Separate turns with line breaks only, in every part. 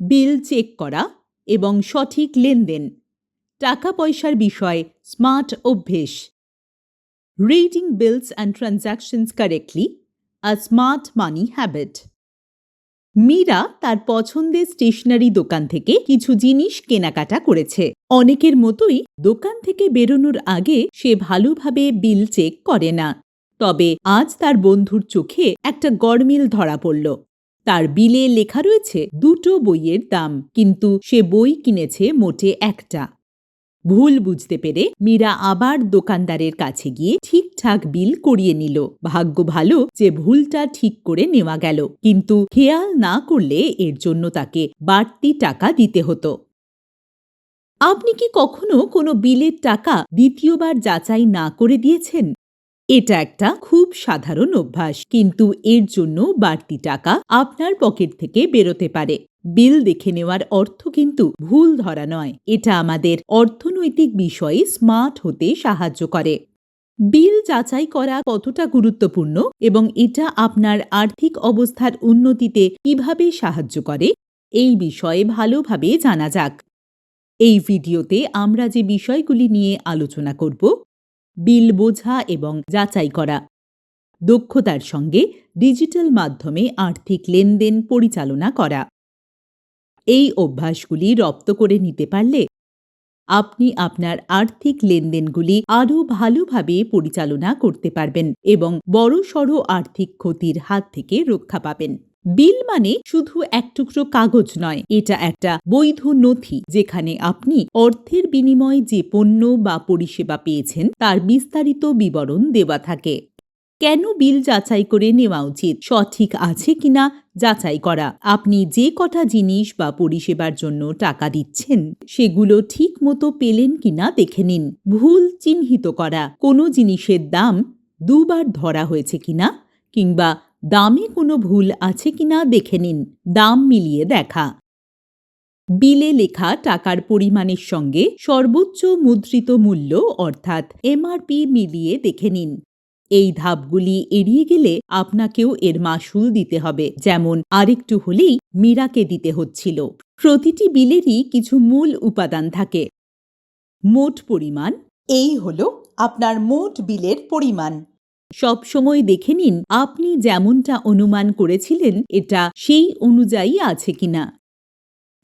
বিল check করা এবং সঠিক লেনদেন। টাকা পয়সার বিষয় স্মার্ট অভ্যেস। Reading bills and transactions correctly a smart money habit. Meera তার পছন্দের স্টেশনারি দোকান থেকে কিছু জিনিস কেনাকাটা করেছে। অনেকের মতোই দোকান থেকে বেরোনোর আগে সে ভালোভাবে বিল চেক করে না। তবে আজ তার বন্ধুর চোখে একটা গরমিল ধরা পড়ল। তার বিলে লেখা রয়েছে দুটো বইয়ের দাম, কিন্তু সে বই কিনেছে মোটে একটা। ভুল বুঝতে পেরে মীরা আবার দোকানদারের কাছে গিয়ে ঠিকঠাক বিল করিয়ে নিল। ভাগ্য ভালো যে ভুলটা ঠিক করে নেওয়া গেল, কিন্তু খেয়াল না করলে এর জন্য তাকে বাড়তি টাকা দিতে হতো। আপনি কি কখনো কোনো বিলের টাকা দ্বিতীয়বার যাচাই না করে দিয়েছেন? এটা একটা খুব সাধারণ অভ্যাস, কিন্তু এর জন্য বাড়তি টাকা আপনার পকেট থেকে বেরোতে পারে। বিল দেখে নেওয়ার অর্থ কিন্তু ভুল ধরা নয়। এটা আমাদের অর্থনৈতিক বিষয়ে স্মার্ট হতে সাহায্য করে। বিল যাচাই করা কতটা গুরুত্বপূর্ণ এবং এটা আপনার আর্থিক অবস্থার উন্নতিতে কীভাবে সাহায্য করে, এই বিষয়ে ভালোভাবে জানা যাক। এই ভিডিওতে আমরা যে বিষয়গুলি নিয়ে আলোচনা করব বিল বোঝা এবং যাচাই করা। দক্ষতার সঙ্গে ডিজিটাল মাধ্যমে আর্থিক লেনদেন পরিচালনা করা। এই অভ্যাসগুলি রপ্ত করে নিতে পারলে আপনি আপনার আর্থিক লেনদেনগুলি আরও ভালোভাবে পরিচালনা করতে পারবেন এবং বড়সড় আর্থিক ক্ষতির হাত থেকে রক্ষা পাবেন। বিল মানে শুধু এক টুকরো কাগজ নয়, এটা একটা বৈধ নথি যেখানে আপনি অর্থের বিনিময়ে যে পণ্য বা পরিষেবা পেয়েছেন তার বিস্তারিত বিবরণ দেওয়া থাকে। কেন বিল যাচাই করে নেওয়া উচিত, সঠিক আছে কিনা যাচাই করা? আপনি যে কটা জিনিস বা পরিষেবার জন্য টাকা দিচ্ছেন, সেগুলো ঠিক মতো পেলেন কিনা দেখে নিন। ভুল চিহ্নিত করা, কোনো জিনিসের দাম দুবার ধরা হয়েছে কিনা, কিংবা দামে কোনো ভুল আছে কিনা দেখে নিন, দাম মিলিয়ে দেখা। বিলে লেখা টাকার পরিমাণের সঙ্গে সর্বোচ্চ মুদ্রিত মূল্য অর্থাৎ এমআরপি মিলিয়ে দেখে নিন। এই ধাপগুলি এড়িয়ে গেলে আপনাকেও এর মাসুল দিতে হবে, যেমন আরেকটু হলেই মীরাকে দিতে হচ্ছিল। প্রতিটি বিলেরই কিছু মূল উপাদান থাকে। মোট পরিমাণ, এই হল আপনার মোট বিলের পরিমাণ। সবসময় দেখে নিন, আপনি যেমনটা অনুমান করেছিলেন, এটা সেই অনুযায়ী আছে কিনা।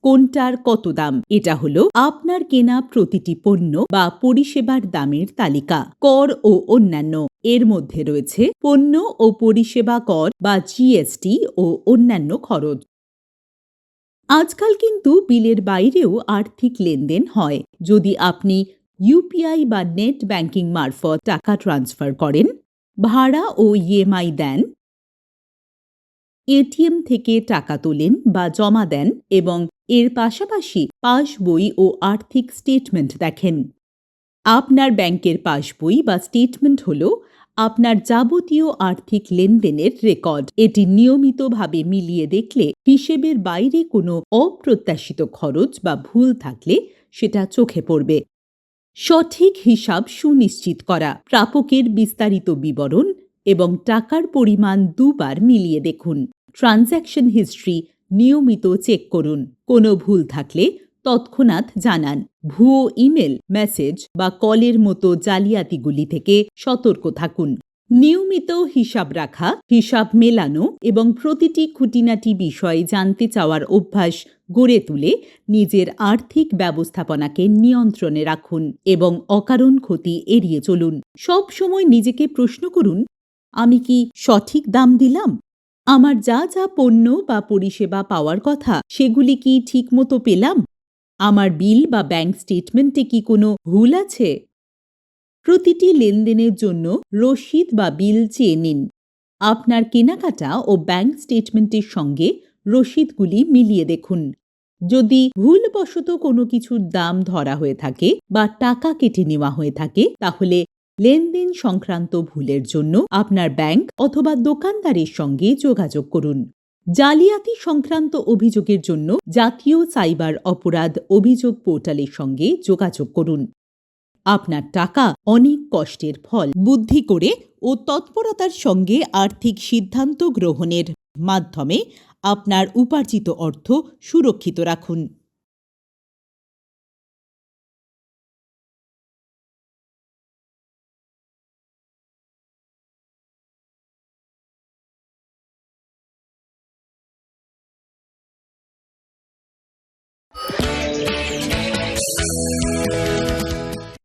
কোনটার কত দাম? এটা হলো আপনার কেনা প্রতিটি পণ্য বা পরিষেবার দামের তালিকা, কর ও অন্যান্য। এর মধ্যে রয়েছে পণ্য ও পরিষেবা কর বা জিএসটি ও অন্যান্য খরচ। আজকাল কিন্তু বিলের বাইরেও আর্থিক লেনদেন হয়। যদি আপনি ইউপিআই বা নেট ব্যাংকিং মারফত টাকা ট্রান্সফার করেন ভাড়া ও ইএমআই দেন। এটিএম থেকে টাকা তোলেন বা জমা দেন এবং এর পাশাপাশি পাসবই ও আর্থিক স্টেটমেন্ট দেখেন। আপনার ব্যাংকের পাসবই বা স্টেটমেন্ট হল আপনার যাবতীয় আর্থিক লেনদেনের রেকর্ড। এটি নিয়মিতভাবে মিলিয়ে দেখলে হিসেবের বাইরে কোনো অপ্রত্যাশিত খরচ বা ভুল থাকলে সেটা চোখে পড়বে। সঠিক হিসাব সুনিশ্চিত করা। প্রাপকের বিস্তারিত বিবরণ এবং টাকার পরিমাণ দুবার মিলিয়ে দেখুন। ট্রানজ্যাকশন হিস্ট্রি নিয়মিত চেক করুন। কোনো ভুল থাকলে তৎক্ষণাৎ জানান। ভুয়ো ইমেল, মেসেজ বা কলের মতো জালিয়াতিগুলি থেকে সতর্ক থাকুন। নিয়মিত হিসাব রাখা, হিসাব মেলানো এবং প্রতিটি খুঁটিনাটি বিষয়ে জানতে চাওয়ার অভ্যাস গড়ে তুলে নিজের আর্থিক ব্যবস্থাপনাকে নিয়ন্ত্রণে রাখুন এবং অকারণ ক্ষতি এড়িয়ে চলুন। সব সময় নিজেকে প্রশ্ন করুন, আমি কি সঠিক দাম দিলাম? আমার যা যা পণ্য বা পরিষেবা পাওয়ার কথা, সেগুলি কি ঠিকমতো পেলাম? আমার বিল বা ব্যাংক স্টেটমেন্টে কি কোনো ভুল আছে? প্রতিটি লেনদেনের জন্য রসিদ বা বিল চেয়ে নিন। আপনার কেনাকাটা ও ব্যাংক স্টেটমেন্টের সঙ্গে রসিদগুলি মিলিয়ে দেখুন। যদি ভুলবশত কোনো কিছুর দাম ধরা হয়ে থাকে বা টাকা কেটে নেওয়া হয়ে থাকে, তাহলে লেনদেন সংক্রান্ত ভুলের জন্য আপনার ব্যাংক অথবা দোকানদারের সঙ্গে যোগাযোগ করুন। জালিয়াতি সংক্রান্ত অভিযোগের জন্য জাতীয় সাইবার অপরাধ অভিযোগ পোর্টালের সঙ্গে যোগাযোগ করুন। আপনার টাকা অনেক কষ্টের ফল, বুদ্ধি করে ও তৎপরতার সঙ্গে আর্থিক সিদ্ধান্ত গ্রহণের মাধ্যমে আপনার উপার্জিত অর্থ সুরক্ষিত রাখুন।